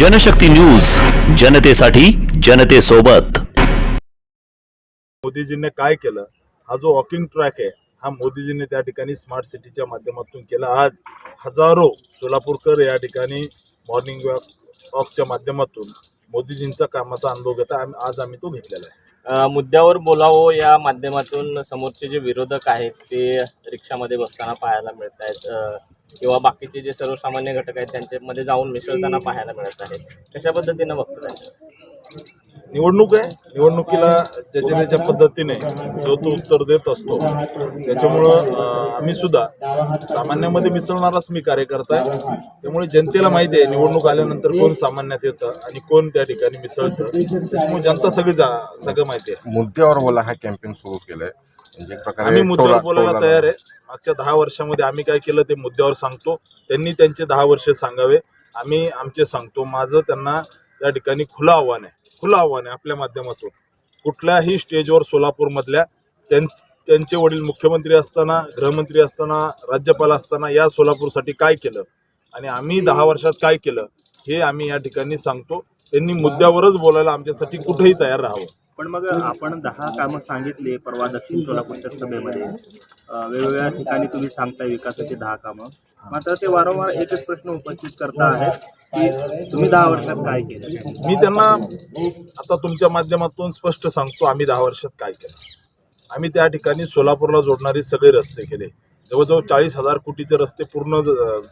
Janshakti news जनतेसाठी जनतेसोबत. मोदीजींनी काय केलं? हा जो वॉकिंग ट्रॅक आहे हा मोदीजींनी त्या ठिकाणी स्मार्ट सिटीच्या माध्यमातून केला. आज हजारो सोलापूरकर या ठिकाणी मॉर्निंग वॉक वॉकच्या माध्यमातून मोदीजींचा कामाचा अनुभव घेता आज आम्ही तो घेतलेला आहे. मुद्द्यावर बोलावं या माध्यमातून समोरचे जे विरोधक आहेत ते रिक्षामध्ये बसताना पाहायला मिळत आहेत किंवा बाकीचे जे सर्वसामान्य घटक आहेत त्यांच्यामध्ये जाऊन मिसळताना पाहायला मिळत आहे. कशा पद्धतीनं बघतो निवडणूक आहे. निवडणुकीला ज्याच्या त्याच्या पद्धतीने जो तो उत्तर देत असतो त्याच्यामुळं आम्ही सुद्धा सामान्यामध्ये मिसळणाराच मी कार्यकर्ता आहे. त्यामुळे जनतेला माहिती आहे निवडणूक आल्यानंतर कोण सामान्यात येतं आणि कोण त्या ठिकाणी मिसळतं. त्याच्यामुळे जनता सगळी जा सगळं माहिती आहे. मुद्द्यावर बोला हा कॅम्पेन सुरू केलंय. म्हणजे एक प्रकारे आम्ही मुद्द्यावर टोला- बोलायला टोला- तयार आहे. मागच्या दहा वर्षामध्ये आम्ही काय केलं ते मुद्द्यावर सांगतो. त्यांनी त्यांचे दहा वर्ष सांगावे. आम्ही आमचे सांगतो. माझं त्यांना त्या ठिकाणी खुलं आव्हान आहे. खुलं आव्हान आहे आपल्या माध्यमातून. कुठल्याही स्टेजवर सोलापूरमधल्या त्यां त्यांचे वडील मुख्यमंत्री असताना गृहमंत्री असताना राज्यपाल असताना या सोलापूरसाठी काय केलं आणि आम्ही दहा वर्षात काय केलं हे आम्ही या ठिकाणी सांगतो. त्यांनी मुद्द्यावरच बोलायला आमच्यासाठी कुठेही तयार राहावं. पण मग आपण दहा कामं सांगितली परवा दक्षिण सोलापूरच्या सभेमध्ये वेगवेगळ्या ठिकाणी तुम्ही सांगताय विकासाची दहा कामं. मात्र ते वारंवार एकच प्रश्न उपस्थित करता आहेत की तुम्ही दहा वर्षात काय केलं? मी त्यांना आता तुमच्या माध्यमातून स्पष्ट सांगतो आम्ही दहा वर्षात काय केलं? आम्ही त्या ठिकाणी सोलापूरला जोडणारे सगळे रस्ते केले. जवळजवळ चाळीस हजार कोटीचे रस्ते पूर्ण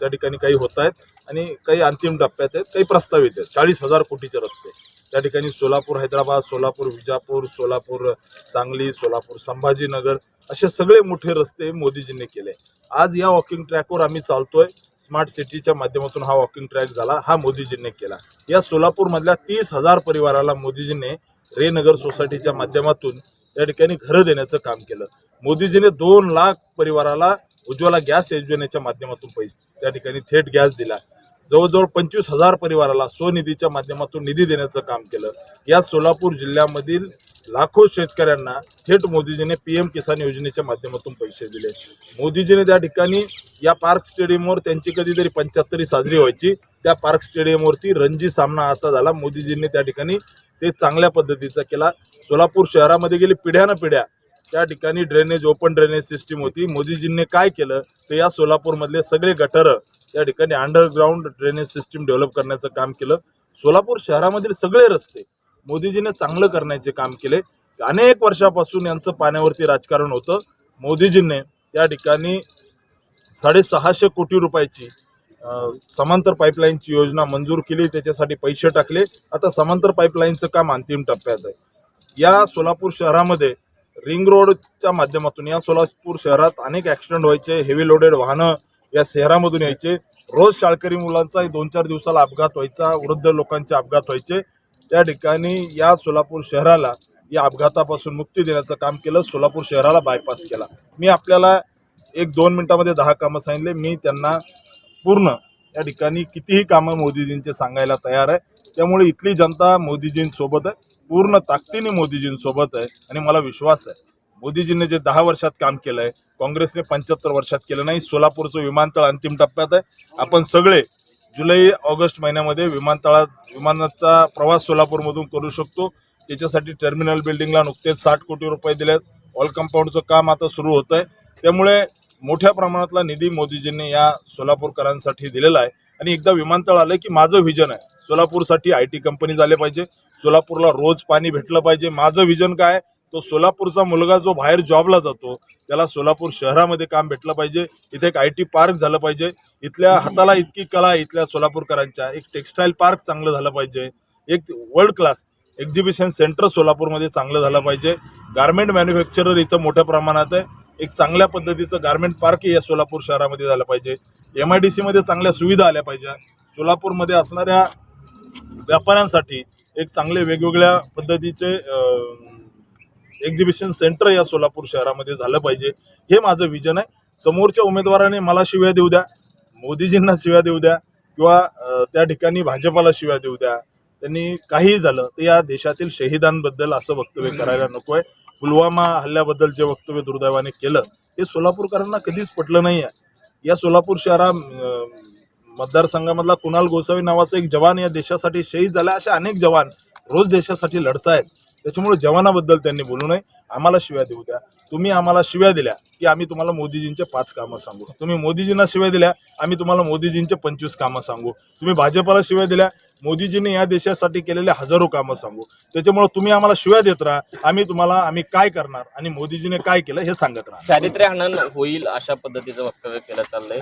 त्या ठिकाणी काही होत आहेत आणि काही अंतिम टप्प्यात आहेत काही प्रस्तावित आहेत. चाळीस हजार कोटीचे रस्ते. त्या ठिकाणी सोलापूर हैदराबाद सोलापूर विजापूर सोलापूर सांगली सोलापूर संभाजीनगर असे सगळे मोठे रस्ते मोदीजींनी केले. आज या वॉकिंग ट्रॅकवर आम्ही चालतोय. स्मार्ट सिटीच्या माध्यमातून हा वॉकिंग ट्रॅक झाला हा मोदीजींनी केला. या सोलापूरमधल्या तीस हजार परिवाराला मोदीजींनी रेनगर सोसायटीच्या माध्यमातून त्या ठिकाणी घरं देण्याचं काम केलं. मोदीजीने दोन लाख परिवाराला उज्ज्वला गॅस योजनेच्या माध्यमातून पैसे त्या ठिकाणी थेट गॅस दिला. जवळजवळ पंचवीस हजार परिवाराला स्वनिधीच्या माध्यमातून निधी देण्याचं काम केलं. या सोलापूर जिल्ह्यामधील लाखो शेतकऱ्यांना थेट मोदीजीने पी एम किसान योजनेच्या माध्यमातून पैसे दिले. मोदीजीने त्या ठिकाणी या पार्क स्टेडियमवर त्यांची कधीतरी पंच्याहत्तरी साजरी व्हायची. त्या पार्क स्टेडियमवरती रणजी सामना आता झाला. मोदीजींनी त्या ठिकाणी ते चांगल्या पद्धतीचा केला. सोलापूर शहरामध्ये गेली पिढ्यानं पिढ्या त्या ठिकाणी ड्रेनेज ओपन ड्रेनेज सिस्टीम होती. मोदीजींनी काय केलं? तर या सोलापूरमधले सगळे गटारं त्या ठिकाणी अंडरग्राऊंड ड्रेनेज सिस्टीम डेव्हलप करण्याचं काम केलं. सोलापूर शहरामधील सगळे रस्ते मोदीजीने चांगलं करण्याचे काम केले. अनेक वर्षापासून यांचं पाण्यावरती राजकारण होतं. मोदीजींनी त्या ठिकाणी साडेसहाशे कोटी रुपयाची समांतर पाईपलाईनची योजना मंजूर केली. त्याच्यासाठी पैसे टाकले. आता समांतर पाईपलाईनचं काम अंतिम टप्प्यात आहे. या सोलापूर शहरामध्ये रिंग रोडच्या माध्यमातून या सोलापूर शहरात अनेक ॲक्सिडेंट व्हायचे हेवी लोडेड वाहनं या शहरामधून यायचे. रोज शाळकरी मुलांचा दोन चार दिवसाला अपघात व्हायचा वृद्ध लोकांचे अपघात व्हायचे. त्या ठिकाणी या सोलापूर शहराला या अपघातापासून मुक्ती देण्याचं काम केलं सोलापूर शहराला बायपास केला. मी आपल्याला एक दोन मिनटामध्ये दहा कामं सांगितले. मी त्यांना पूर्ण या ठिकाणी कितीही कामं मोदीजींचे सांगायला तयार आहे. त्यामुळे इथली जनता मोदीजींसोबत आहे. पूर्ण ताकदीने मोदीजींसोबत आहे आणि मला विश्वास आहे. मोदीजींनी जे दहा वर्षात काम केलं आहे काँग्रेसने पंच्याहत्तर वर्षात केलं नाही सोलापूरचं विमानतळ अंतिम टप्प्यात आहे. आपण सगळे जुलै ऑगस्ट महिन्यामध्ये विमानतळात विमानाचा प्रवास सोलापूरमधून करू शकतो. त्याच्यासाठी टर्मिनल बिल्डिंगला नुकतेच साठ कोटी रुपये दिलेत. ऑल कंपाऊंडचं काम आता सुरू होतं आहे त्यामुळे मोठ्या प्रमाणातला निधी मोदीजींनी या सोलापूरकरांसाठी दिलेला आहे. आणि एकदा विमानतळ आलं की माझं व्हिजन आहे. सोलापूरसाठी आय टी कंपनी झाले पाहिजे. सोलापूरला रोज पाणी भेटलं पाहिजे. माझं व्हिजन काय तो सोलापूरचा मुलगा जो बाहेर जॉबला जातो त्याला सोलापूर शहरामध्ये काम भेटलं पाहिजे. इथे एक आय टी पार्क झालं पाहिजे. इथल्या हाताला इतकी कला आहे इथल्या सोलापूरकरांच्या. एक टेक्स्टाईल पार्क चांगलं झालं पाहिजे. एक वर्ल्ड क्लास एक्झिबिशन सेंटर सोलापूरमध्ये चांगलं झालं पाहिजे. गारमेंट मॅन्युफॅक्चरर इथं मोठ्या प्रमाणात आहे. एक चांगल्या पद्धतीचं गार्मेंट पार्कही या सोलापूर शहरामध्ये झालं पाहिजे. एम आय डी सीमध्ये चांगल्या सुविधा आल्या पाहिजे. सोलापूरमध्ये असणाऱ्या व्यापाऱ्यांसाठी एक चांगले वेगवेगळ्या पद्धतीचे एक्झिबिशन सेंटर या सोलापूर शहरामध्ये झालं पाहिजे. हे माझं विजन आहे. समोरच्या उमेदवाराने मला शिव्या देऊ द्या मोदीजींना शिव्या देऊ द्या किंवा त्या ठिकाणी भाजपाला शिव्या देऊ द्या. त्यांनी काहीही झालं तर या देशातील शहीदांबद्दल असं वक्तव्य करायला नको आहे पुलवामा हल्ल्याबद्दल जे वक्तव्य दुर्दैवाने केलं हे सोलापूरकरांना कधीच पटलं नाही आहे या सोलापूर शहरा मतदारसंघामधला कुणाल गोसावी नावाचा एक जवान या देशासाठी शहीद झाला असे अनेक जवान रोज देशासाठी लढतायत. त्याच्यामुळे जवानाबद्दल त्यांनी बोलू नये. आम्हाला शिव्या देऊ द्या. तुम्ही आम्हाला शिव्या दिल्या की आम्ही तुम्हाला मोदीजींचे पाच कामं सांगू. तुम्ही मोदीजींना शिव्या दिल्या आम्ही तुम्हाला मोदीजींचे पंचवीस कामं सांगू. तुम्ही भाजपला शिव्या दिल्या मोदीजींनी या देशासाठी केलेले हजारो कामं सांगू. त्याच्यामुळे तुम्ही आम्हाला शिव्या देत राहा. आम्ही तुम्हाला आम्ही काय करणार आणि मोदीजीने काय केलं हे सांगत राहा. चारित्र्य हनन होईल अशा पद्धतीचं वक्तव्य केलं चाललंय.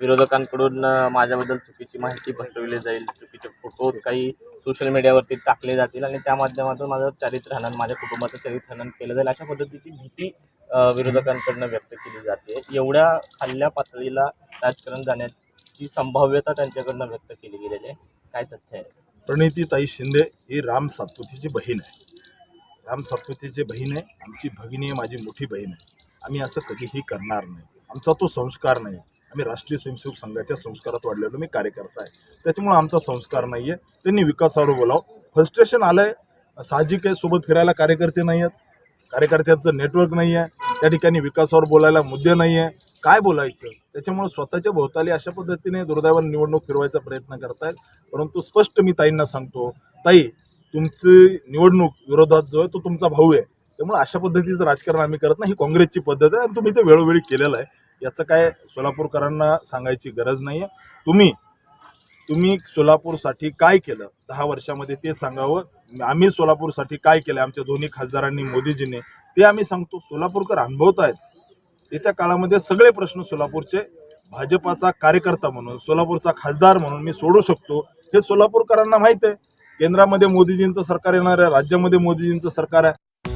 विरोधकांकडून माझ्याबद्दल चुकीची माहिती पसरवली जाईल चुकीचे फोटो काही सोशल मीडियावरती टाकले जातील आणि त्या माध्यमातून माझं चारित्र्य हनन माझ्या कुटुंबाचं चरित्र हनन केलं जाईल अशा पद्धतीची भीती विरोधकांकडनं व्यक्त केली जाते. एवढ्या खाल्ल्या पातळीला राजकारण जाण्याची संभाव्यता त्यांच्याकडनं व्यक्त केली गेलेली आहे. काय तथ्य आहे? प्रणितीताई शिंदे ही राम सातपुतीची बहीण आहे. राम सातपुतीची बहीण आहे. आमची भगिनी आहे माझी मोठी बहीण आहे. आम्ही असं कधीही करणार नाही. आमचा तो संस्कार नाही. आम्ही राष्ट्रीय स्वयंसेवक संघाच्या संस्कारात वाढलेलो मी कार्यकर्ता आहे. त्याच्यामुळे आमचा संस्कार नाही आहे. त्यांनी विकासावर बोलावं. फ्रस्ट्रेशन आलं आहे साहजिक आहे सोबत फिरायला कार्यकर्ते नाही आहेत. कार्यकर्त्यांचं नेटवर्क नाही आहे. त्या ठिकाणी विकासावर बोलायला मुद्दे नाही आहे. काय बोलायचं? त्याच्यामुळे स्वतःच्या भोवताली अशा पद्धतीने दुर्दैवाने निवडणूक फिरवायचा प्रयत्न करतायत. परंतु स्पष्ट मी ताईंना सांगतो ताई तुमची निवडणूक विरोधात जो आहे तो तुमचा भाऊ आहे. त्यामुळे अशा पद्धतीचं राजकारण आम्ही करत नाही. ही काँग्रेसची पद्धत आहे आणि तुम्ही ते वेळोवेळी केलेलं आहे. याचं काय सोलापूरकरांना सांगायची गरज नाही आहे तुम्ही तुम्ही सोलापूरसाठी काय केलं? दहा वर्षामध्ये ते सांगावं. आम्ही सोलापूरसाठी काय केलं? आमच्या दोन्ही खासदारांनी मोदीजीने ते आम्ही सांगतो. सोलापूरकर अनुभवत आहेत. येत्या काळामध्ये सगळे प्रश्न सोलापूरचे भाजपाचा कार्यकर्ता म्हणून सोलापूरचा खासदार म्हणून मी सोडू शकतो. हे सोलापूरकरांना माहीत आहे. केंद्रामध्ये मोदीजींचं सरकार येणार आहे राज्यामध्ये मोदीजींचं सरकार आहे.